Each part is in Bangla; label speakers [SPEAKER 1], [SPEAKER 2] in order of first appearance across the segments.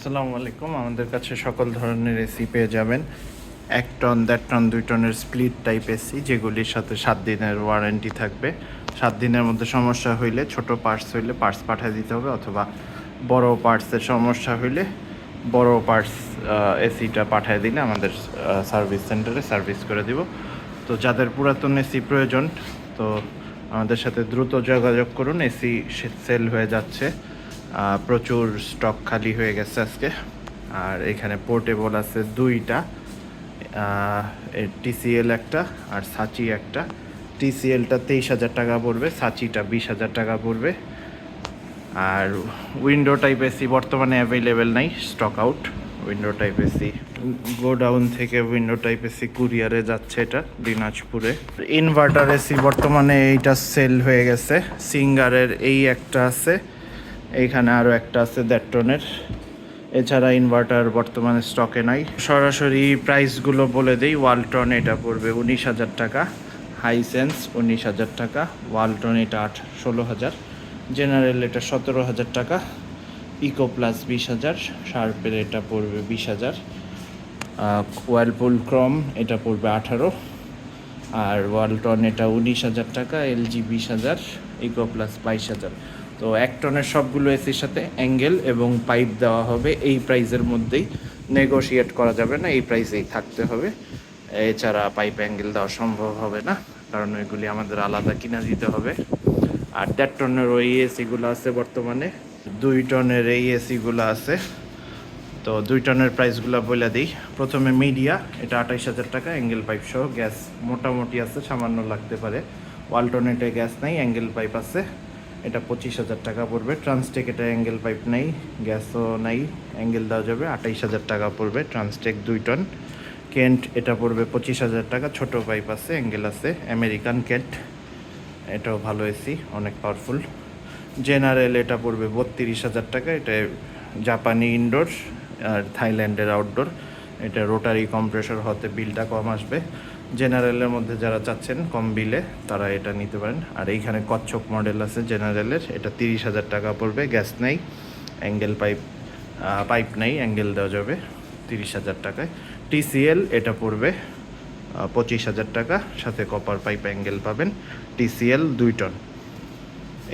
[SPEAKER 1] আসসালামু আলাইকুম। আমাদের কাছে সকল ধরনের এসি পেয়ে যাবেন। এক টন, দেড় টন, দুই টনের স্প্লিট টাইপ এসি যেগুলির সাথে সাত দিনের ওয়ারেন্টি থাকবে। সাত দিনের মধ্যে সমস্যা হইলে, ছোট পার্টস হইলে পার্টস পাঠিয়ে দিতে হবে, অথবা বড় পার্টসের সমস্যা হইলে বড় পার্টস এসিটা পাঠিয়ে দিলে আমাদের সার্ভিস সেন্টারে সার্ভিস করে দিব। তো যাদের পুরাতন এসি প্রয়োজন, তো আমাদের সাথে দ্রুত যোগাযোগ করুন। এসি সেল হয়ে যাচ্ছে। প্রচুর স্টক খালি হয়ে গেছে আজকে। আর এখানে পোর্টেবল আছে দুইটা। টিসিএল একটা আর সাচি একটা। টিসিএলটা তেইশ হাজার টাকা পড়বে সাচিটা বিশ হাজার টাকা পড়বে। আর উইন্ডো টাইপ এসি বর্তমানে অ্যাভেলেবেল নাই stock out window type AC godown থেকে উইন্ডো টাইপ এসি কুরিয়ারে যাচ্ছে এটা দিনাজপুরে। ইনভার্টার এসি বর্তমানে এইটা সেল হয়ে গেছে। সিঙ্গারের এই একটা আছে। এইখানে আরও একটা আছে দেড় টনের এছাড়া ইনভার্টার বর্তমানে স্টকে নাই। সরাসরি প্রাইসগুলো বলে দিই ওয়ালটন এটা পড়বে উনিশ হাজার টাকা। হাইসেন্স উনিশ হাজার টাকা ওয়ালটন এটা আট, ষোলো হাজার। জেনারেল এটা সতেরো হাজার টাকা। ইকো প্লাস বিশ হাজার শার্পের এটা পড়বে বিশ হাজার। ওয়ালপুল ক্রম এটা পড়বে আঠারো। আর ওয়ালটন এটা উনিশ হাজার টাকা এলজি বিশ হাজার ইকো প্লাস বাইশ হাজার। তো এক টনের সবগুলো এসির সাথে অ্যাঙ্গেল এবং পাইপ দেওয়া হবে। এই প্রাইসের মধ্যেই নেগোশিয়েট করা যাবে না, এই প্রাইসেই থাকতে হবে। এছাড়া পাইপ অ্যাঙ্গেল দেওয়া সম্ভব হবে না, কারণ ওইগুলি আমাদের আলাদা কিনা দিতে হবে। আর দেড় টনের ওই এসিগুলো আছে বর্তমানে, দুই টনের এই এসিগুলো আছে। তো দুই টনের প্রাইসগুলো বলে দিই। প্রথমে মিডিয়া, এটা আঠাইশ হাজার টাকা, অ্যাঙ্গেল পাইপ সহ গ্যাস মোটামুটি আছে, সামান্য লাগতে পারে। ওয়ালটনেটে গ্যাস নাই, অ্যাঙ্গেল পাইপ আছে। এটা পঁচিশ হাজার টাকা পড়বে। ট্রান্সটেক এটা অ্যাঙ্গেল পাইপ নেই গ্যাসও নাই অ্যাঙ্গেল দেওয়া যাবে আঠাইশ হাজার টাকা পড়বে ট্রান্সটেক দুই টন কেন্ট এটা পড়বে পঁচিশ হাজার টাকা, ছোট পাইপ আছে অ্যাঙ্গেল আছে আমেরিকান কেন্ট এটাও ভালো এসি অনেক পাওয়ারফুল জেনারেল এটা পড়বে বত্রিশ হাজার টাকা, এটা জাপানি ইনডোর আর থাইল্যান্ডের আউটডোর এটা রোটারি কম্প্রেসর হতে বিলটা কম আসবে। জেনারেলের মধ্যে যারা চাচ্ছেন কম বিলে, তারা এটা নিতে পারেন। আর এইখানে কচ্ছপ মডেল আছে জেনারেলের, এটা তিরিশ হাজার টাকা পড়বে গ্যাস নেই অ্যাঙ্গেল পাইপ পাইপ নেই অ্যাঙ্গেল দেওয়া যাবে তিরিশ হাজার টাকায়। টিসিএল এটা পড়বে পঁচিশ হাজার টাকা, সাথে কপার পাইপ অ্যাঙ্গেল পাবেন টিসিএল দুই টন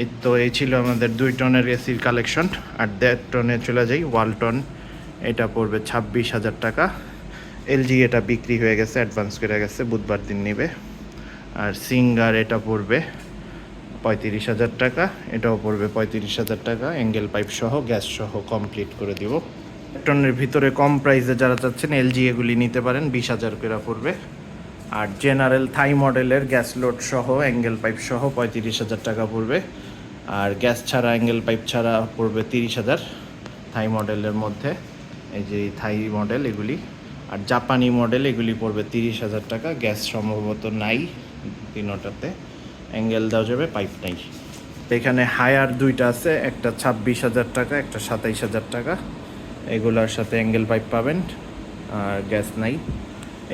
[SPEAKER 1] এই তো এই ছিল আমাদের দুই টনের এসির কালেকশন আর দেড় টনে চলে যাই ওয়ালটন এটা পড়বে ছাব্বিশ হাজার টাকা। এলজি এটা বিক্রি হয়ে গেছে অ্যাডভান্স করে গেছে, বুধবার দিন নেবে। আর সিঙ্গার এটা পড়বে পঁয়ত্রিশ হাজার টাকা, এটাও পড়বে পঁয়ত্রিশ হাজার টাকা অ্যাঙ্গেল পাইপ সহ গ্যাস সহ কমপ্লিট করে দিব। টনের ভিতরে কম প্রাইসে যারা চাচ্ছেন এলজি এগুলি নিতে পারেন, বিশ হাজার করে পড়বে। আর জেনারেল থাই মডেলের গ্যাস লোড সহ অ্যাঙ্গেল পাইপ সহ, পঁয়ত্রিশ হাজার টাকা পড়বে। আর গ্যাস ছাড়া অ্যাঙ্গেল পাইপ ছাড়া পড়বে তিরিশ হাজার থাই মডেলের মধ্যে। এই যে থাই মডেল এগুলি আর জাপানি মডেল, এগুলি পড়বে তিরিশ হাজার টাকা। গ্যাস সম্ভবত নাই তিনোটাতে অ্যাঙ্গেল দেওয়া যাবে পাইপ নাই। এখানে হায়ার দুইটা আছে, একটা ছাব্বিশ হাজার টাকা, একটা সাতাইশ হাজার টাকা। এগুলোর সাথে অ্যাঙ্গেল পাইপ পাবেন, আর গ্যাস নাই।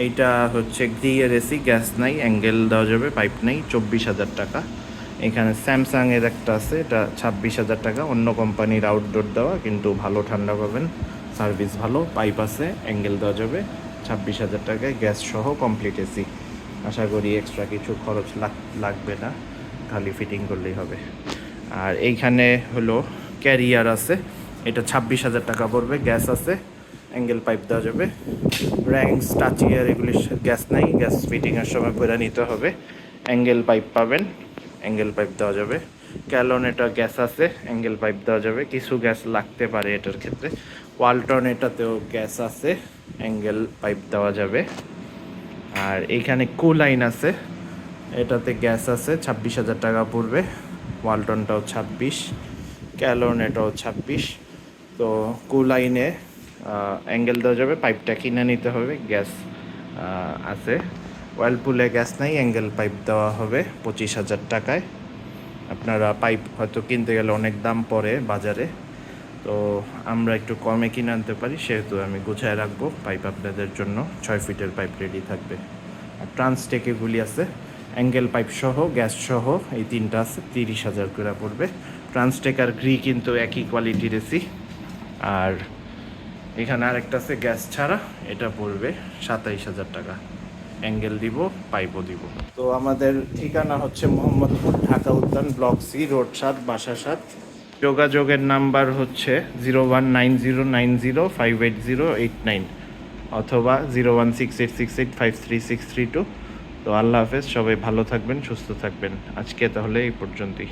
[SPEAKER 1] এইটা হচ্ছে গ্রিয়ের এসি গ্যাস নাই, অ্যাঙ্গেল দেওয়া যাবে পাইপ নেই, চব্বিশ হাজার টাকা। এখানে স্যামসাং এর একটা আছে, এটা ছাব্বিশ হাজার টাকা। অন্য কোম্পানির আউটডোর দেওয়া, কিন্তু ভালো ঠান্ডা পাবেন। সার্ভিস ভালো পাইপ আছে অ্যাঙ্গেল দেওয়া যাবে। ছাব্বিশ হাজার টাকায় গ্যাস সহ কমপ্লিট এসি আশা করি এক্সট্রা কিছু খরচ লাগ- লাগবে না, খালি ফিটিং করলেই হবে। আর এইখানে হলো ক্যারিয়ার আছে, এটা ছাব্বিশ হাজার টাকা পড়বে গ্যাস আছে অ্যাঙ্গেল পাইপ দেওয়া যাবে। র্যাঙ্কস টাচিয়ার এগুলি গ্যাস নাই গ্যাস ফিটিংয়ের সময় করে নিতে হবে। অ্যাঙ্গেল পাইপ পাবেন অ্যাঙ্গেল পাইপ দেওয়া যাবে। ক্যালন এটা গ্যাস আছে, অ্যাঙ্গেল পাইপ দেওয়া যাবে। কিছু গ্যাস লাগতে পারে এটার ক্ষেত্রে। ওয়ালটন এটাতেও গ্যাস আছে, অ্যাঙ্গেল পাইপ দেওয়া যাবে। আর এইখানে কুলাইন আছে, এটাতে গ্যাস আছে, ছাব্বিশ হাজার টাকা পড়বে। ওয়ালটনটাও ছাব্বিশ, ক্যালন এটাও ছাব্বিশ। তো কুলাইনে অ্যাঙ্গেল দেওয়া যাবে, পাইপটা কিনে নিতে হবে, গ্যাস আছে। ওয়ালপুলে গ্যাস নাই, অ্যাঙ্গেল পাইপ দেওয়া হবে পঁচিশ হাজার টাকায়। আপনারা পাইপ হয়তো কিনতে গেলে অনেক দাম পড়ে বাজারে। তো আমরা একটু কমে কিনে আনতে পারি, সেহেতু আমি গুছায় রাখব পাইপ আপনাদের জন্য। ছয় ফিটের পাইপ রেডি থাকবে। আর ট্রান্সটেক এগুলি আছে, অ্যাঙ্গেল পাইপ সহ, গ্যাস সহ, এই তিনটা আছে, তিরিশ হাজার করে পড়বে। ট্রান্সটেক আর গ্রি কিন্তু একই কোয়ালিটির এসি। আর এখানে আরেকটা আছে, গ্যাস ছাড়া, এটা পড়বে সাতাইশ হাজার টাকা। অ্যাঙ্গেল দিব পাইপও দিব। তো আমাদের ঠিকানা হচ্ছে মোহাম্মদপুর ঢাকা উদ্যান ব্লক সি রোড সাত বাসা সাত। যোগাযোগের নাম্বার হচ্ছে zero one nine zero nine zero five eight zero eight nine অথবা zero one six eight six eight five three six three two. তো আল্লাহ হাফেজ সবাই ভালো থাকবেন সুস্থ থাকবেন। আজকে তাহলে এই পর্যন্তই।